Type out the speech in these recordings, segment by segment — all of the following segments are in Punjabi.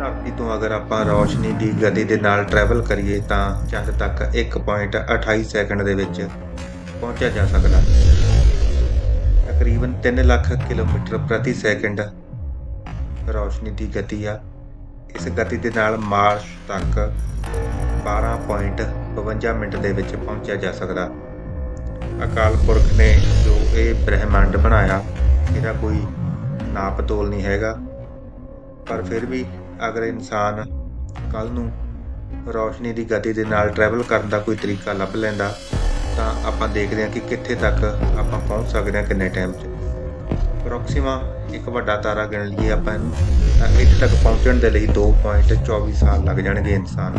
ਧਰਤੀ ਤੋਂ ਅਗਰ ਆਪਾਂ ਰੌਸ਼ਨੀ ਦੀ ਗਤੀ ਦੇ ਨਾਲ ਟਰੈਵਲ ਕਰੀਏ ਤਾਂ ਚੰਦ ਤੱਕ 1.28 ਸੈਕਿੰਡ ਦੇ ਵਿੱਚ ਪਹੁੰਚਿਆ ਜਾ ਸਕਦਾ ਤਕਰੀਬਨ 3 ਲੱਖ ਕਿਲੋਮੀਟਰ ਪ੍ਰਤੀ ਸੈਕਿੰਡ ਰੌਸ਼ਨੀ ਦੀ ਗਤੀ ਆ। ਇਸ ਗਤੀ ਦੇ ਨਾਲ ਮਾਰਸ ਤੱਕ 12.52 ਮਿੰਟ ਦੇ ਵਿੱਚ ਪਹੁੰਚਿਆ ਜਾ ਸਕਦਾ। ਅਕਾਲ ਪੁਰਖ ਨੇ ਜੋ ਇਹ ਬ੍ਰਹਿਮੰਡ ਬਣਾਇਆ, ਇਹਦਾ ਕੋਈ ਨਾਪ ਤੋਲ ਨਹੀਂ ਹੈਗਾ। ਪਰ ਫਿਰ ਵੀ ਅਗਰ ਇਨਸਾਨ ਕੱਲ ਨੂੰ ਰੌਸ਼ਨੀ ਦੀ ਗਤੀ ਦੇ ਨਾਲ ਟਰੈਵਲ ਕਰਨ ਦਾ ਕੋਈ ਤਰੀਕਾ ਲੱਭ ਲੈਂਦਾ, ਤਾਂ ਆਪਾਂ ਦੇਖਦੇ ਹਾਂ ਕਿ ਕਿੱਥੇ ਤੱਕ ਆਪਾਂ ਪਹੁੰਚ ਸਕਦੇ ਹਾਂ, ਕਿੰਨੇ ਟਾਈਮ 'ਚ। ਪ੍ਰੋਕਸੀਮਾ ਇੱਕ ਵੱਡਾ ਤਾਰਾ ਗਿਣ ਲਈਏ ਆਪਾਂ ਇਹਨੂੰ, ਤਾਂ ਇੱਥੇ ਤੱਕ ਪਹੁੰਚਣ ਦੇ ਲਈ 2.24 ਸਾਲ ਲੱਗ ਜਾਣਗੇ ਇਨਸਾਨ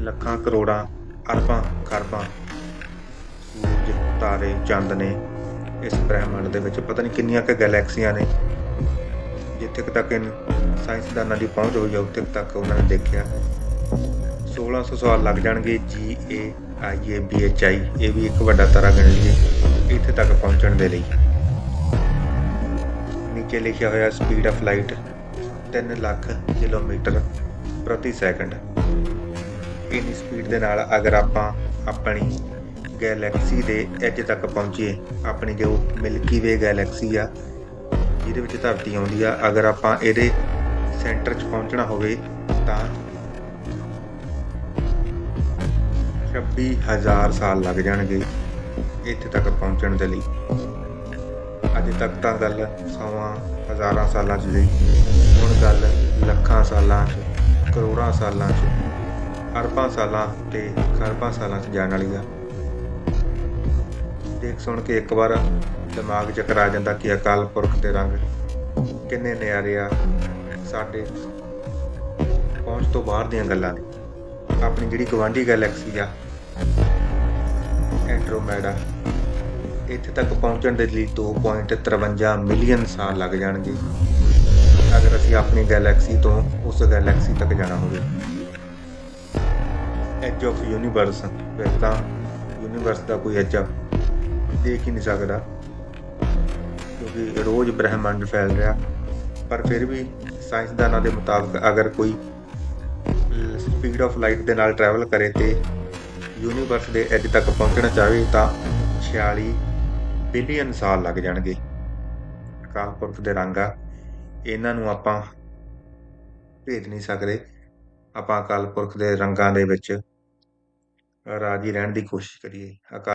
ਲੱਖਾਂ, ਕਰੋੜਾਂ, ਅਰਬਾਂ, ਖਰਬਾਂ ਸੂਰਜ, ਤਾਰੇ, ਚੰਦ ਨੇ ਇਸ ਬ੍ਰਹਿਮੰਡ ਦੇ ਵਿੱਚ, ਪਤਾ ਨਹੀਂ ਕਿੰਨੀਆਂ ਕੁ ਗੈਲੈਕਸੀਆਂ ਨੇ। ਜਿੱਥੇ ਤੱਕ ਇਨ- ਸਾਇੰਸਦਾਨਾਂ ਦੀ ਪਹੁੰਚ ਹੋਈ ਹੈ ਉੱਥੇ ਤੱਕ ਉਹਨਾਂ ਨੇ ਦੇਖਿਆ। 1600 ਸਾਲ ਲੱਗ ਜਾਣਗੇ ਜੀ ਏ ਆਈ ਏ ਬੀ ਐਚ ਆਈ ਇਹ ਵੀ ਇੱਕ ਵੱਡਾ ਤਾਰਾ ਗਿਣ ਲਈਏ, ਇੱਥੇ ਤੱਕ ਪਹੁੰਚਣ ਦੇ ਲਈ। ਨੀਚੇ ਲਿਖਿਆ ਹੋਇਆ speed of light 3 lakh kilometre ਪ੍ਰਤੀ ਸੈਕਿੰਡ। ਇੰਨੀ ਸਪੀਡ ਦੇ ਨਾਲ ਅਗਰ ਆਪਾਂ ਆਪਣੀ ਗੈਲੈਕਸੀ ਦੇ ਐਜ ਤੱਕ ਪਹੁੰਚੀਏ, ਆਪਣੀ ਜੋ ਮਿਲਕੀ ਵੇ ਗੈਲੈਕਸੀ ਆ ਜਿਹਦੇ ਵਿੱਚ ਧਰਤੀ ਆਉਂਦੀ ਆ। ਅਗਰ ਆਪਾਂ ਇਹਦੇ ਸੈਂਟਰ 'ਚ ਪਹੁੰਚਣਾ ਹੋਵੇ ਤਾਂ 26000 ਸਾਲ ਲੱਗ ਜਾਣਗੇ ਇੱਥੇ ਤੱਕ ਪਹੁੰਚਣ ਦੇ ਲਈ। ਅਜੇ ਤੱਕ ਤਾਂ ਗੱਲ ਸੌਆਂ ਹਜ਼ਾਰਾਂ ਸਾਲਾਂ 'ਚ ਲਈ ਹੁਣ ਗੱਲ ਲੱਖਾਂ ਸਾਲਾਂ 'ਚ, ਕਰੋੜਾਂ ਸਾਲਾਂ 'ਚ, ਅਰਬਾਂ ਸਾਲਾਂ ਤੇ ਖਰਬਾਂ ਸਾਲਾਂ 'ਚ ਜਾਣ ਵਾਲੀ ਆ। ਦੇਖ ਸੁਣ ਕੇ ਇੱਕ ਵਾਰ ਦਿਮਾਗ 'ਚ ਕਰਾ ਜਾਂਦਾ ਕਿ ਅਕਾਲ ਪੁਰਖ ਦੇ ਰੰਗ ਕਿੰਨੇ ਨਿਆਰੇ ਆ ਸਾਡੇ ਪਹੁੰਚ ਤੋਂ ਬਾਹਰ ਦੀਆਂ ਗੱਲਾਂ ਨੇ। ਆਪਣੀ ਜਿਹੜੀ ਗਵਾਂਢੀ ਗੈਲੈਕਸੀ ਆ ਐਂਡਰੋਮੈਡਾ ਇੱਥੇ ਤੱਕ ਪਹੁੰਚਣ ਦੇ ਲਈ 2.53 ਮਿਲੀਅਨ ਸਾਲ ਲੱਗ ਜਾਣਗੇ। ਅਗਰ ਅਸੀਂ ਆਪਣੀ ਗੈਲੈਕਸੀ ਤੋਂ ਉਸ ਗੈਲੈਕਸੀ ਤੱਕ ਜਾਣਾ ਹੋਵੇ। ਐਜ ਆਫ ਯੂਨੀਵਰਸ ਫਿਰ ਤਾਂ ਯੂਨੀਵਰਸ ਦਾ ਕੋਈ ਐਜ ਦੇਖ ਹੀ ਨਹੀਂ ਸਕਦਾ। ਕਿਉਂਕਿ ਰੋਜ਼ ਬ੍ਰਹਿਮੰਡ ਫੈਲ ਰਿਹਾ। ਪਰ ਫਿਰ ਵੀ ਸਾਇੰਸਦਾਨਾਂ ਦੇ ਮੁਤਾਬਕ ਅਗਰ ਕੋਈ ਸਪੀਡ ਆਫ ਲਾਈਟ ਦੇ ਨਾਲ ਟਰੈਵਲ ਕਰੇ ਤੇ ਯੂਨੀਵਰਸ ਦੇ ਐਜ ਤੱਕ ਪਹੁੰਚਣਾ ਚਾਹੇ ਤਾਂ 46 ਬਿਲੀਅਨ ਸਾਲ ਲੱਗ ਜਾਣਗੇ। ਅਕਾਲ ਪੁਰਖ ਦੇ ਰੰਗ ਆ ਇਹਨਾਂ ਨੂੰ ਆਪਾਂ ਭੇਜ ਨਹੀਂ ਸਕਦੇ। ਆਪਾਂ ਅਕਾਲ ਪੁਰਖ ਦੇ ਰੰਗਾਂ ਦੇ ਵਿੱਚ ਰਾਜੀ ਰਹਿਣ ਦੀ ਕੋਸ਼ਿਸ਼ ਕਰੀਏ। ਅਕਾਲ